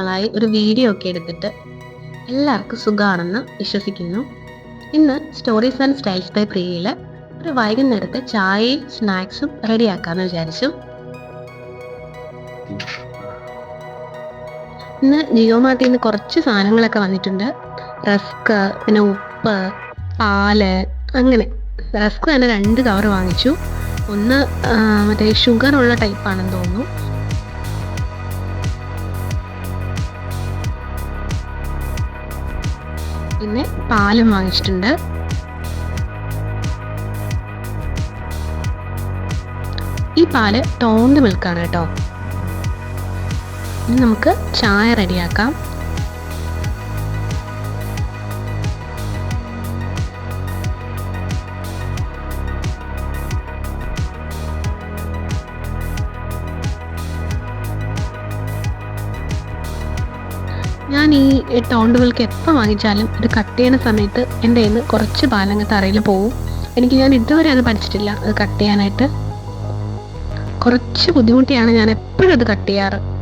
ായി ഒരു വീഡിയോ ഒക്കെ എടുത്തിട്ട് എല്ലാവർക്കും സുഖമാണെന്ന് വിശ്വസിക്കുന്നു. ഇന്ന് സ്റ്റോറീസ് ആൻഡ് സ്റ്റൈൽസ് ബൈ പ്രിയയിൽ ഒരു വൈകുന്നേരത്തെ ചായയും സ്നാക്സും റെഡിയാക്കാമെന്ന് വിചാരിച്ചു. ഇന്ന് ജിയോ മാർട്ടിൽ നിന്ന് കുറച്ച് സാധനങ്ങളൊക്കെ വന്നിട്ടുണ്ട്. റസ്ക് പിന്നെ ഉപ്പ് പാൽ അങ്ങനെ. റസ്ക് തന്നെ രണ്ട് കവർ വാങ്ങിച്ചു. ഒന്ന് മറ്റേ ഷുഗർ ഉള്ള ടൈപ്പാണെന്ന് തോന്നുന്നു. പാലും വാങ്ങിച്ചിട്ടുണ്ട്. ഈ പാൽ ടോണ്ട് മിൽക്കാണ് കേട്ടോ. ഇനി നമുക്ക് ചായ റെഡിയാക്കാം ഞാൻ ഈ ടോണ്ട് മിൽക്ക് എപ്പോൾ വാങ്ങിച്ചാലും ഇത് കട്ട് ചെയ്യുന്ന സമയത്ത് എന്റെ കയ്യിൽ നിന്ന് കുറച്ച് പാലങ്ങ് തറയിൽ പോവും. എനിക്ക് ഞാൻ ഇതുവരെ അത് പഠിച്ചിട്ടില്ല അത് കട്ട് ചെയ്യാനായിട്ട്. കുറച്ച് ബുദ്ധിമുട്ടിയാണ് ഞാൻ എപ്പോഴും അത് കട്ട് ചെയ്യാറ്.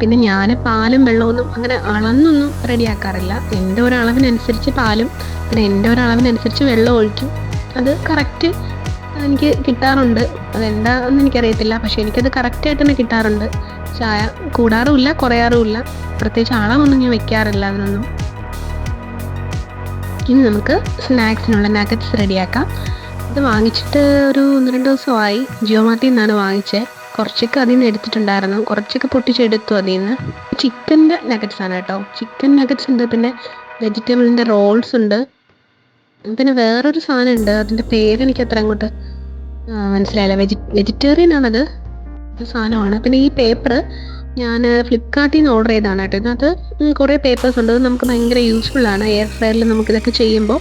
പിന്നെ ഞാൻ പാലും വെള്ളമൊന്നും അങ്ങനെ അളന്നൊന്നും റെഡിയാക്കാറില്ല. എന്റെ ഒരളവിനനുസരിച്ച് പാലും പിന്നെ എന്റെ ഒരളവിനനുസരിച്ച് വെള്ളം ഒഴിക്കും. അത് കറക്റ്റ് എനിക്ക് കിട്ടാറുണ്ട്. അതെന്താണെന്ന് എനിക്കറിയത്തില്ല. പക്ഷേ എനിക്കത് കറക്റ്റായിട്ട് തന്നെ കിട്ടാറുണ്ട്. ചായ കൂടാറുമില്ല കുറയാറുമില്ല. പ്രത്യേകിച്ച് അളവൊന്നും ഞാൻ വെക്കാറില്ല അതിനൊന്നും. ഇനി നമുക്ക് സ്നാക്സിനുള്ള നഗറ്റ്സ് റെഡിയാക്കാം. ഇത് വാങ്ങിച്ചിട്ട് ഒരു ഒന്ന് രണ്ട് ദിവസമായി. ജിയോ മാർട്ടിൽ നിന്നാണ് വാങ്ങിച്ചത്. കുറച്ചൊക്കെ അതിൽ നിന്ന് എടുത്തിട്ടുണ്ടായിരുന്നു. കുറച്ചൊക്കെ പൊട്ടിച്ചെടുത്തു അതിൽ നിന്ന് ചിക്കന്റെ നഗറ്റ്സ് ആണ് കേട്ടോ. ചിക്കൻ നഗറ്റ്സ് ഉണ്ട് പിന്നെ വെജിറ്റബിളിന്റെ റോൾസ് ഉണ്ട്. പിന്നെ വേറൊരു സാധനം ഉണ്ട്. അതിന്റെ പേര് എനിക്ക് അത്ര അങ്ങോട്ട് മനസ്സിലായില്ല. വെജി വെജിറ്റേറിയൻ ആണത്. സാധനമാണ്. പിന്നെ ഈ പേപ്പർ ഞാൻ ഫ്ലിപ്കാർട്ടിൽ നിന്ന് ഓർഡർ ചെയ്തതാണ് കേട്ടോ. ഇതിനകത്ത് കുറേ പേപ്പേഴ്സ് ഉണ്ട്. നമുക്ക് ഭയങ്കര യൂസ്ഫുൾ ആണ്. എയർ ഫ്രയറിൽ നമുക്കിതൊക്കെ ചെയ്യുമ്പോൾ.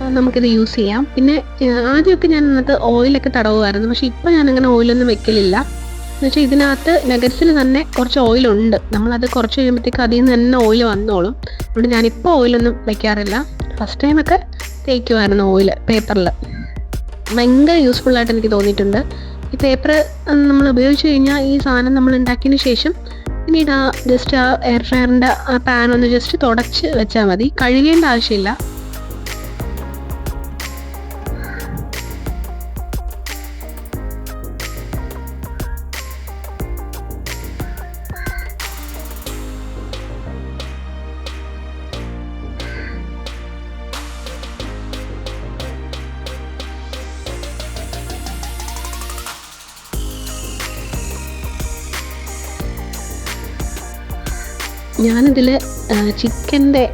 നമുക്കിത് യൂസ് ചെയ്യാം. പിന്നെ ആദ്യമൊക്കെ ഞാൻ അതിനകത്ത് ഓയിലൊക്കെ തടവുമായിരുന്നു. പക്ഷേ ഞാൻ അങ്ങനെ ഓയിലൊന്നും വെക്കലില്ല. എന്ന് വെച്ചാൽ ഇതിനകത്ത് നഗറ്റ്സിൽ തന്നെ കുറച്ച് ഓയിലുണ്ട് നമ്മളത് കുറച്ച് കഴിയുമ്പോഴത്തേക്ക് അതിൽ നിന്ന് തന്നെ ഓയിൽ വന്നോളും. അതുകൊണ്ട് ഞാനിപ്പോൾ ഓയിലൊന്നും വെക്കാറില്ല. ഫസ്റ്റ് ടൈമൊക്കെ തേക്കുമായിരുന്നു ഓയിൽ പേപ്പറിൽ ഭയങ്കര യൂസ്ഫുൾ ആയിട്ട് എനിക്ക് തോന്നിയിട്ടുണ്ട്. ഈ പേപ്പർ നമ്മൾ ഉപയോഗിച്ച് കഴിഞ്ഞാൽ ഈ സാധനം നമ്മൾ ഉണ്ടാക്കിയതിന് ശേഷം പിന്നീട് ആ ജസ്റ്റ് ആ എയർ ഫ്രയറിന്റെ ആ പാൻ ഒന്ന് ജസ്റ്റ് തുടച്ച് വെച്ചാൽ മതി. കഴുകേണ്ട ആവശ്യമില്ല. ഞാനിതിൽ ചിക്കന്റെ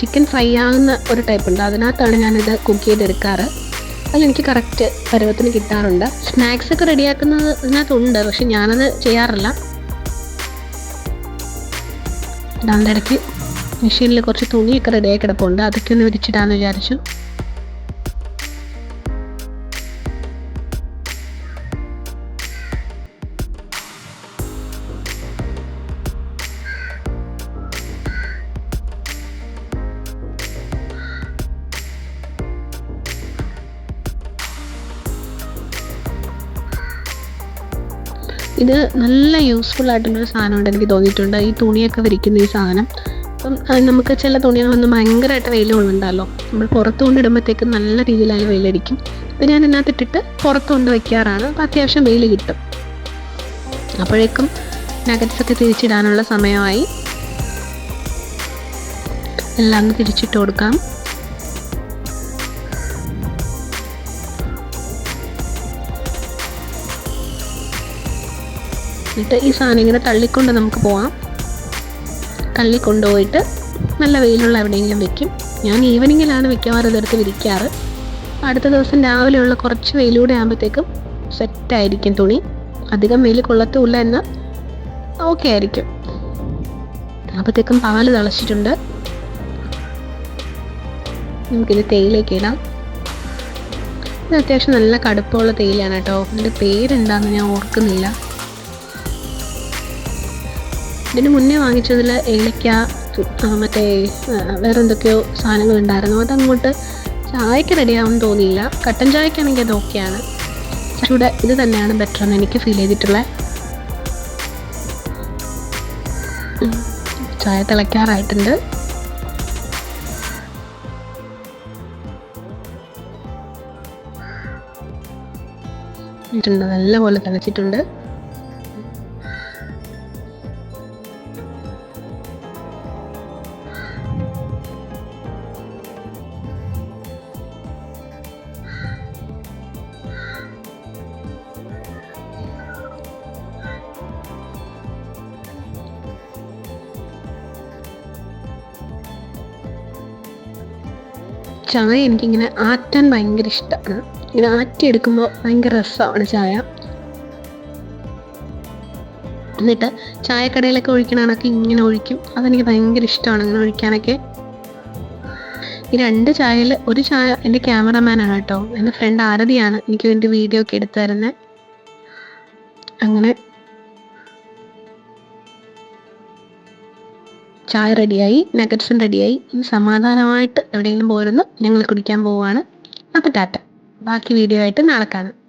ചിക്കൻ ഫ്രൈ ആകുന്ന ഒരു ടൈപ്പ് ഉണ്ട്. അതിനകത്താണ് ഞാനിത് കുക്ക് ചെയ്തെടുക്കാറ്. അതിലെനിക്ക് കറക്റ്റ് പരുവത്തിന് കിട്ടാറുണ്ട്. സ്നാക്സ് ഒക്കെ റെഡിയാക്കുന്നത് ഇതിനകത്തുണ്ട് പക്ഷെ ഞാനത് ചെയ്യാറില്ല. അതിന്റെ ഇടയ്ക്ക് മെഷീനിൽ കുറച്ച് തുണിയൊക്കെ റെഡിയായി കിടപ്പുണ്ട്. അതൊക്കെ ഒന്ന് വിരിച്ചിടാന്ന് വിചാരിച്ചു. ഇത് നല്ല യൂസ്ഫുൾ ആയിട്ടുള്ളൊരു സാധനമായിട്ട് എനിക്ക് തോന്നിയിട്ടുണ്ട്. ഈ തുണിയൊക്കെ വിരിക്കുന്ന ഈ സാധനം. അപ്പം നമുക്ക് ചില തുണികളൊന്നും ഭയങ്കരമായിട്ട് വെയിൽ കൊള്ളുന്നുണ്ടല്ലോ. നമ്മൾ പുറത്ത് കൊണ്ടിടുമ്പോഴത്തേക്ക് നല്ല രീതിയിലായി വെയിലടിക്കും. അപ്പം ഞാൻ ഇതിനകത്ത് ഇട്ടിട്ട് പുറത്ത് കൊണ്ട് വയ്ക്കാറാണ് അപ്പം അത്യാവശ്യം വെയിൽ കിട്ടും. അപ്പോഴേക്കും നഗറ്റ്സൊക്കെ തിരിച്ചിടാനുള്ള സമയമായി. എല്ലാം തിരിച്ചിട്ട് കൊടുക്കാം. എന്നിട്ട് ഈ സാധനം ഇങ്ങനെ തള്ളിക്കൊണ്ട് നമുക്ക് പോവാം. തള്ളിക്കൊണ്ടുപോയിട്ട് നല്ല വെയിലുള്ള എവിടെയെങ്കിലും വെക്കും. ഞാൻ ഈവനിങ്ങിലാണ് മിക്കവാറും ഇതെടുത്ത് വിരിക്കാറ്. അടുത്ത ദിവസം രാവിലെയുള്ള കുറച്ച് വെയിലൂടെ ആകുമ്പോഴത്തേക്കും സെറ്റായിരിക്കും തുണി. അധികം വെയിൽ കൊള്ളത്തുമില്ല എന്ന് ഓക്കെ ആയിരിക്കും. അപ്പോഴത്തേക്കും പാൽ തിളച്ചിട്ടുണ്ട്. നമുക്കിത് തേയിലേക്ക് ഇടാം. ഇത് അത്യാവശ്യം നല്ല കടുപ്പമുള്ള തേയിലയാണ് കേട്ടോ. ഇതിന്റെ പേരെന്താണെന്ന് ഞാൻ ഓർക്കുന്നില്ല. ഇതിന് മുന്നേ വാങ്ങിച്ചതിൽ ഏലക്ക മറ്റേ വേറെ എന്തൊക്കെയോ സാധനങ്ങൾ ഉണ്ടായിരുന്നു അതങ്ങോട്ട് ചായക്ക് റെഡിയാവുമെന്ന് തോന്നിയില്ല. കട്ടൻ ചായക്കാണെങ്കിൽ അത് ഓക്കെയാണ്. ചൂടെ ഇത് തന്നെയാണ് ബെറ്റർ എന്ന് എനിക്ക് ഫീൽ ചെയ്തിട്ടുള്ളത് ചായ തിളയ്ക്കാറായിട്ടുണ്ട്. നല്ലപോലെ തിളച്ചിട്ടുണ്ട്. ചായ എനിക്കിങ്ങനെ ആറ്റാൻ ഭയങ്കര ഇഷ്ടമാണ് ഇങ്ങനെ ആറ്റിയെടുക്കുമ്പോൾ ഭയങ്കര രസമാണ് ചായ. എന്നിട്ട് ചായക്കടയിലൊക്കെ ഒഴിക്കണതൊക്കെ ഇങ്ങനെ ഒഴിക്കും. അതെനിക്ക് ഭയങ്കര ഇഷ്ടമാണ് ഇങ്ങനെ ഒഴിക്കാനൊക്കെ. ഈ രണ്ട് ചായയിൽ ഒരു ചായ എന്റെ ക്യാമറമാനാണ് കേട്ടോ. എന്റെ ഫ്രണ്ട് ആരതിയാണ് എനിക്ക് വേണ്ടി വീഡിയോ ഒക്കെ എടുത്തു തരുന്നത് അങ്ങനെ ചായ റെഡിയായി നഗറ്റ്സും റെഡിയായി. ഇനി സമാധാനമായിട്ട് എവിടെയെങ്കിലും പോരുന്നു ഞങ്ങൾ കുടിക്കാൻ പോവുകയാണ്. അപ്പോൾ ടാറ്റ. ബാക്കി വീഡിയോ ആയിട്ട് നാളെ കാണാം.